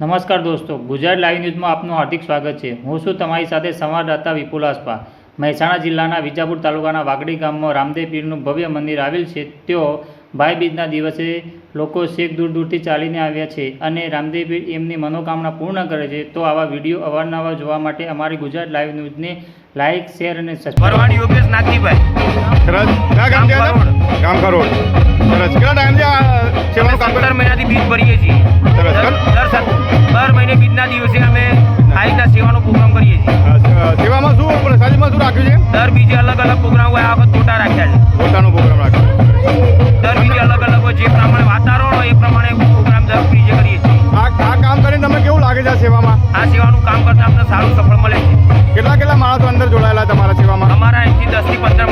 નમસ્કાર દોસ્તો ગુજરાત લાઈવ ન્યૂઝમાં આપનું હાર્દિક સ્વાગત છે. હું છું તમારી સાથે સંવાદદાતા વિપુલ આસપા. મહેસાણા જિલ્લાના વિજાપુર તાલુકાના વાગડી ગામમાં રામદેવ પીરનું ભવ્ય મંદિર આવેલ છે. તેઓ ભાઈબીજના દિવસે લોકો શેખ દૂર દૂરથી ચાલીને આવ્યા છે અને રામદેવ પીર એમની મનોકામના પૂર્ણ કરે છે. તો આવા વીડિયો અવારનવાર જોવા માટે અમારી ગુજરાત લાઈવ ન્યૂઝને લાઇક શેર અને સબસ્ક્રાઈબ યોગેશ ગામ છે ગામ આ? ગામ કરોડ. સરસ. કેટલા ટાઈમથી આ સેવાનું કામ સત્તર મહિનાથી બીજ ભરીએ દર બીજે અલગ અલગ પ્રોગ્રામ હોય આ વખત ટોટા રાખ્યા છે પોતાનો પ્રોગ્રામ રાખ્યો દર બીજે અલગ અલગ હોય જે પ્રમાણે વાતાવરણ હોય એ પ્રમાણે પ્રોગ્રામ દર બીજે કરીએ છીએ. આ આ કામ કરીને તમને કેવું લાગે છે આ સેવામાં? આ સેવાનું કામ કરતા અમને સારું સફળ મળે છે. કેટલા કેટલા માણસો અંદર જોડાયેલા તમારા સેવામાં? અમારા અહીંથી દસથી પંદર